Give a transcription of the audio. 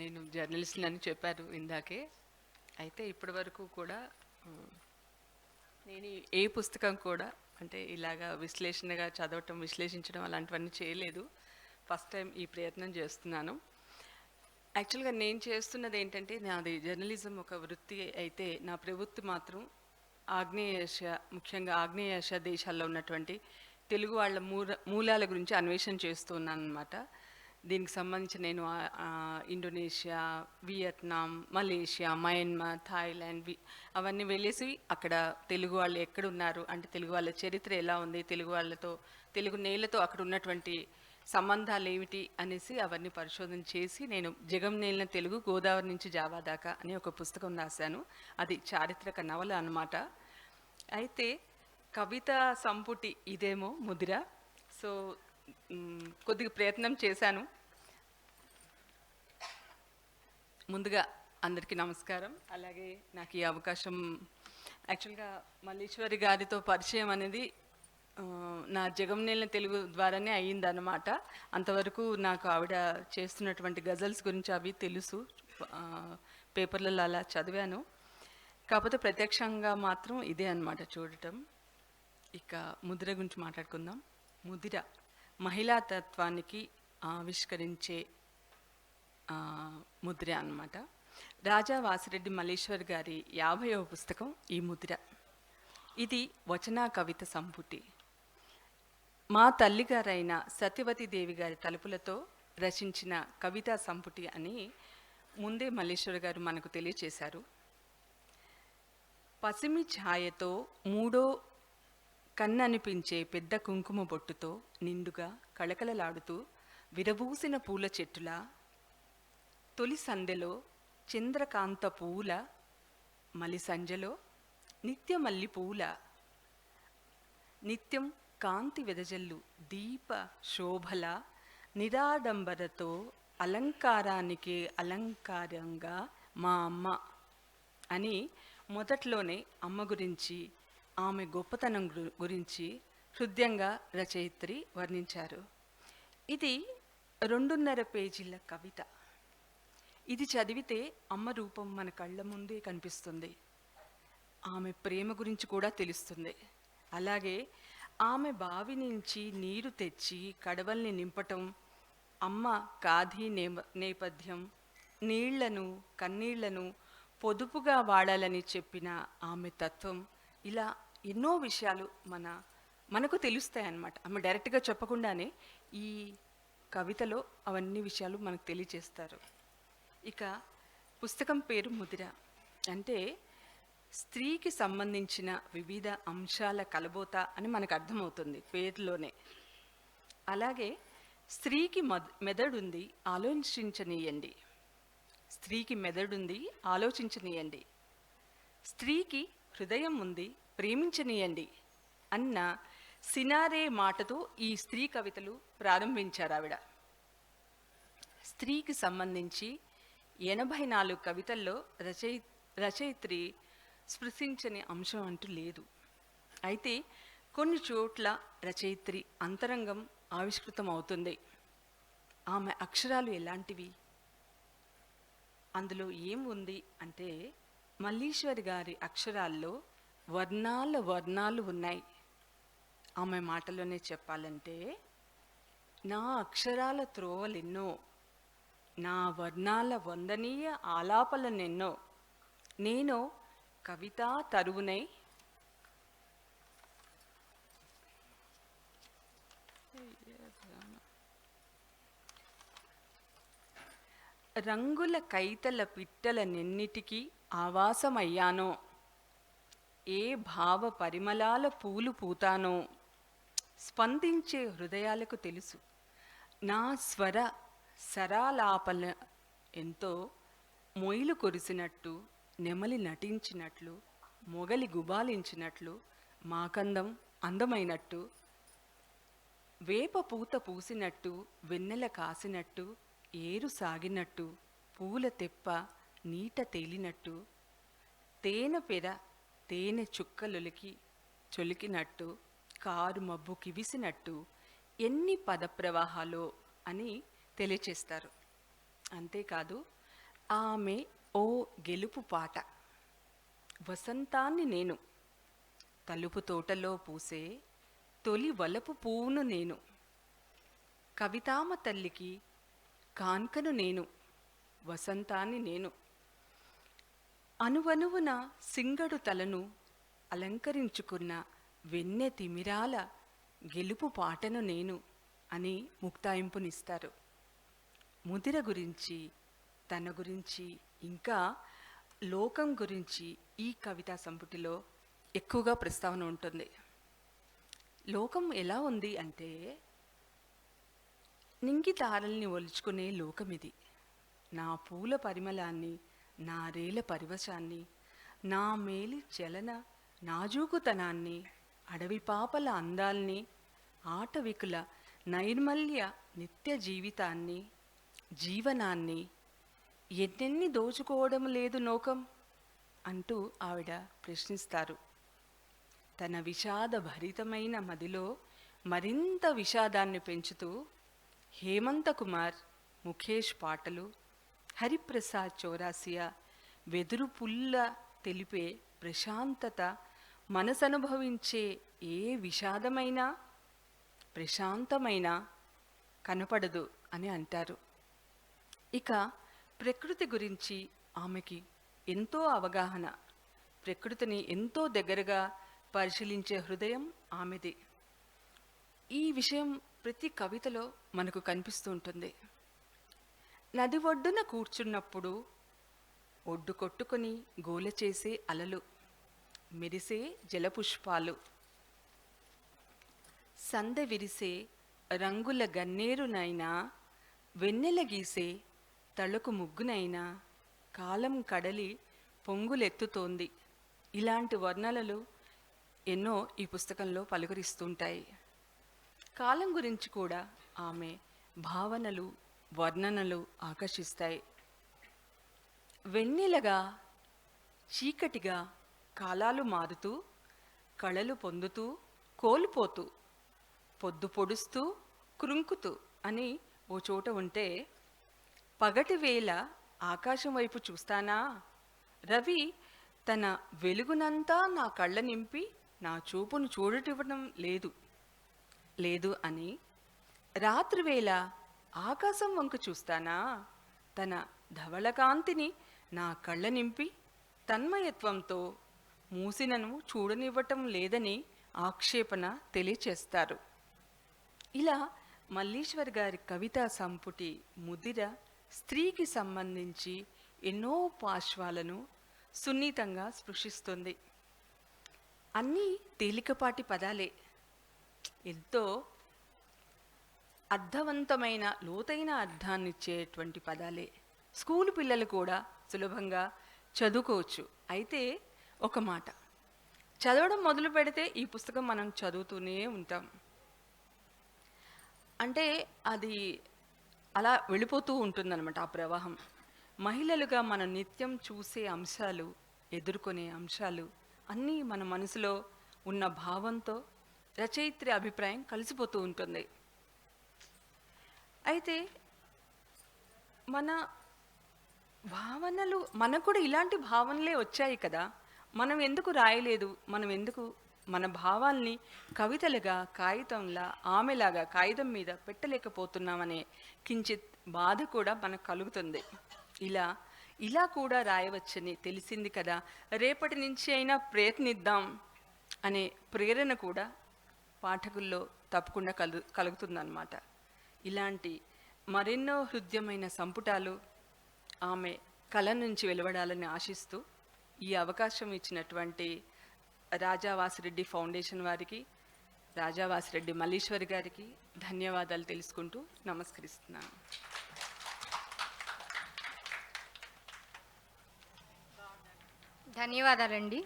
నేను జర్నలిస్ట్ అని చెప్పారు ఇందాకే. అయితే ఇప్పటి వరకు కూడా నేను ఏ పుస్తకం కూడా అంటే ఇలాగా విశ్లేషణగా చదవటం విశ్లేషించడం అలాంటివన్నీ చేయలేదు. ఫస్ట్ టైం ఈ ప్రయత్నం చేస్తున్నాను. యాక్చువల్గా నేను చేస్తున్నది ఏంటంటే నాది జర్నలిజం ఒక వృత్తి అయితే నా ప్రవృత్తి మాత్రం ఆగ్నేయ ఏషియా ముఖ్యంగా ఆగ్నేయాసియా దేశాల్లో ఉన్నటువంటి తెలుగు వాళ్ళ మూల మూలాల గురించి అన్వేషణ చేస్తూ ఉన్నాను అనమాట దీనికి సంబంధించి నేను Indonesia Vietnam Malaysia Myanmar Thailand అవన్నీ వెళ్ళేసి అక్కడ తెలుగు వాళ్ళు ఎక్కడున్నారు? అంటే తెలుగు వాళ్ళ చరిత్ర ఎలా ఉంది? తెలుగు వాళ్ళతో తెలుగు నేలతో అక్కడ ఉన్నటువంటి సంబంధాలు ఏమిటి? అనేసి అవన్నీ పరిశోధన చేసి నేను జగం నేలిన తెలుగు గోదావరి నుంచి జావా దాకా అని ఒక పుస్తకం రాశాను. అది చారిత్రక నవల అనమాట అయితే కవిత సంపుటి ఇదేమో ముదిర. సో కొద్దిగా ప్రయత్నం చేశాను. ముందుగా అందరికీ నమస్కారం. అలాగే నాకు ఈ అవకాశం యాక్చువల్గా మల్లీశ్వరి గారితో పరిచయం అనేది నా నా జగంనేల తెలుగు ద్వారానే అయ్యిందన్నమాట. అంతవరకు నాకు ఆవిడ చేస్తున్నటువంటి గజల్స్ గురించి అవి తెలుసు. పేపర్లలో అలా చదివాను. కాకపోతే ప్రత్యక్షంగా మాత్రం ఇదే అన్నమాట చూడటం. ఇక ముదిర గురించి మాట్లాడుకుందాం. ముదిర. మహిళా తత్వానికి ఆవిష్కరించే ముద్ర అన్నమాట. రాజా వాసిరెడ్డి మల్లేశ్వర్ గారి యాభైవ పుస్తకం ఈ ముద్ర. ఇది వచనా కవిత సంపుటి. మా తల్లిగారైన సత్యవతి దేవి గారి తలుపులతో రచించిన కవితా సంపుటి అని ముందే మల్లేశ్వర్ గారు మనకు తెలియచేశారు. పసిమి ఛాయతో మూడో కన్ననిపించే పెద్ద కుంకుమ బొట్టుతో నిండుగా కళకళలాడుతూ విరబూసిన పూల చెట్టులా తొలి సందెలో చంద్రకాంత పూల మలి సంజలో నిత్య పూల. నిత్యం కాంతి వెదజల్లు దీప శోభల నిరాడంబరతో అలంకారానికి అలంకారంగా మా అమ్మ అని మొదట్లోనే అమ్మ గురించి ఆమె గొప్పతనం గురించి హృదయంగా రచయిత్రి వర్ణించారు. ఇది రెండున్నర పేజీల కవిత. ఇది చదివితే అమ్మ రూపం మన కళ్ళ ముందే కనిపిస్తుంది. ఆమె ప్రేమ గురించి కూడా తెలుస్తుంది. అలాగే ఆమె బావి నుంచి నీరు తెచ్చి కడవల్ని నింపటం అమ్మ కాధీ నేప నేపథ్యం నీళ్ళను కన్నీళ్ళను పొదుపుగా వాడాలని చెప్పిన ఆమె తత్వం ఇలా ఎన్నో విషయాలు మన మనకు తెలుస్తాయన్నమాట. ఆమె డైరెక్ట్గా చెప్పకుండానే ఈ కవితలో అవన్నీ విషయాలు మనకు తెలియచేస్తారు. ఇక పుస్తకం పేరు ముదిర. అంటే స్త్రీకి సంబంధించిన వివిధ అంశాల కలబోత అని మనకు అర్థమవుతుంది పేరులోనే. అలాగే స్త్రీకి మద్ మెదడుంది ఆలోచించనీయండి. స్త్రీకి మెదడుంది ఆలోచించనీయండి. స్త్రీకి హృదయం ఉంది ప్రేమించనీయండి అన్న సినారే మాటతో ఈ స్త్రీ కవితలు ప్రారంభించారు ఆవిడ. స్త్రీకి సంబంధించి ఎనభై నాలుగు కవితల్లో రచయి రచయిత్రి స్పృశించని అంశం అంటూ లేదు. అయితే కొన్ని చోట్ల రచయిత్రి అంతరంగం ఆవిష్కృతం అవుతుంది. ఆమె అక్షరాలు ఎలాంటివి? అందులో ఏం ఉంది అంటే మల్లీశ్వరి గారి అక్షరాల్లో వర్ణాల వర్ణాలు ఉన్నాయి. ఆమె మాటలోనే చెప్పాలంటే నా అక్షరాల త్రోవలెన్నో నా వర్ణాల వందనీయ ఆలాపలనెన్నో నేను కవితా తరువునై రంగుల కైతల పిట్టల నిన్నిటికీ ఆవాసమయ్యానో. ఏ భావ పరిమళాల పూలు పూతానో స్పందించే హృదయాలకు తెలుసు. నా స్వర సరాలాపల ఎంతో మొయిలు కొరిసినట్టు నెమలి నటించినట్లు మొగలి గుబాలించినట్లు మాకందం అందమైనట్టు వేప పూత పూసినట్టు వెన్నెల కాసినట్టు ఏరు సాగినట్టు పూల తెప్ప నీట తేలినట్టు తేనె పెద తేనె చుక్కలొలికి చొలికినట్టు కారు మబ్బు కివిసినట్టు ఎన్ని పదప్రవాహాలో అని తెలియచేస్తారు. అంతేకాదు ఆమె ఓ గెలుపు పాట వసంతాన్ని నేను తలుపు తోటలో పూసే తొలి వలపు పువ్వును నేను కవితామ తల్లికి కాన్కను నేను వసంతాన్ని నేను అనువనువున సింగడు తలను అలంకరించుకున్న వెన్నె తిమిరాల గెలుపు పాటను నేను అని ముక్తాయింపునిస్తారు. ముదిర గురించి తన గురించి ఇంకా లోకం గురించి ఈ కవితా సంపుటిలో ఎక్కువగా ప్రస్తావన ఉంటుంది. లోకం ఎలా ఉంది అంటే నింగి తారల్ని ఒలుచుకునే లోకం ఇది నా పూల పరిమళాన్ని నా రేల పరివశాన్ని నా మేలి చలన నాజూకుతనాన్ని అడవి పాపల అందాల్ని ఆటవికుల నైర్మల్య నిత్య జీవితాన్ని జీవనాన్ని ఎన్నెన్ని దోచుకోవడం లేదు నోకం? అంటూ ఆవిడ ప్రశ్నిస్తారు. తన విషాద భరితమైన మదిలో మరింత విషాదాన్ని పెంచుతూ హేమంత కుమార్ ముఖేష్ పాటలు హరిప్రసాద్ చౌరాసియా వెదురు పుల్ల తెలిపే ప్రశాంతత మనసనుభవించే ఏ విషాదమైనా ప్రశాంతమైన కనపడదు అని అంటారు. ఇక ప్రకృతి గురించి ఆమెకి ఎంతో అవగాహన ప్రకృతిని ఎంతో దగ్గరగా పరిశీలించే హృదయం ఆమెది. ఈ విషయం ప్రతి కవితలో మనకు కనిపిస్తూ ఉంటుంది. నది ఒడ్డున కూర్చున్నప్పుడు ఒడ్డు కొట్టుకుని గోల చేసే అలలు మెరిసే జలపుష్పాలు. సంద విరిసే రంగుల గన్నేరునైనా వెన్నెల గీసే తలకు ముగ్గునైనా కాలం కడలి పొంగులెత్తుతోంది. ఇలాంటి వర్ణనలు ఎన్నో ఈ పుస్తకంలో పలుకరిస్తుంటాయి. కాలం గురించి కూడా ఆమె భావనలు వర్ణనలు ఆకర్షిస్తాయి. వెన్నెలగా చీకటిగా కాలాలు మారుతూ కళలు పొందుతూ కోల్పోతూ పొద్దు పొడుస్తూ కృంకుతూ అని ఓ చోట ఉంటే పగటి వేళ ఆకాశం వైపు చూస్తానా? రవి తన వెలుగునంతా నా కళ్ళ నింపి నా చూపును చూడటివ్వడం లేదు. లేదు అని రాత్రివేళ ఆకాశం వంక చూస్తానా? తన ధవళకాంతిని నా కళ్ళ నింపి తన్మయత్వంతో మూసినను చూడనివ్వటం లేదని ఆక్షేపణ తెలియచేస్తారు. ఇలా మల్లీశ్వర్ గారి కవితా సంపుటి ముదిర స్త్రీకి సంబంధించి ఎన్నో పార్శ్వాలను సున్నితంగా స్పృశిస్తుంది. అన్నీ తేలికపాటి పదాలే. ఎంతో అర్థవంతమైన లోతైన అర్థాన్నిచ్చేటువంటి పదాలే. స్కూలు పిల్లలు కూడా సులభంగా చదువుకోవచ్చు. అయితే ఒక మాట. చదవడం మొదలు పెడితే ఈ పుస్తకం మనం చదువుతూనే ఉంటాం. అంటే అది అలా వెళ్ళిపోతూ ఉంటుందన్నమాట ఆ ప్రవాహం. మహిళలుగా మనం నిత్యం చూసే అంశాలు ఎదుర్కొనే అంశాలు అన్నీ మన మనసులో ఉన్న భావంతో రచయిత్రి అభిప్రాయం కలిసిపోతూ ఉంటుంది. అయితే మన భావనలు మనకు కూడా ఇలాంటి భావనలే వచ్చాయి కదా. మనం ఎందుకు రాయలేదు? మనం ఎందుకు మన భావాల్ని కవితలుగా కాగితంలా ఆమెలాగా కాగితం మీద పెట్టలేకపోతున్నామనే కించిత్ బాధ కూడా మనకు కలుగుతుంది. ఇలా ఇలా కూడా రాయవచ్చని తెలిసింది కదా. రేపటి నుంచి అయినా ప్రయత్నిద్దాం అనే ప్రేరణ కూడా పాఠకుల్లో తప్పకుండా కలు కలుగుతుందన్నమాట. ఇలాంటి మరెన్నో హృద్యమైన సంపుటాలు ఆమె కళ నుంచి వెలువడాలని ఆశిస్తూ ఈ అవకాశం ఇచ్చినటువంటి రాజావాసిరెడ్డి ఫౌండేషన్ వారికి రాజావాసిరెడ్డి మల్లీశ్వరి గారికి ధన్యవాదాలు తెలుసుకుంటూ నమస్కరిస్తున్నాను ధన్యవాదాలండి.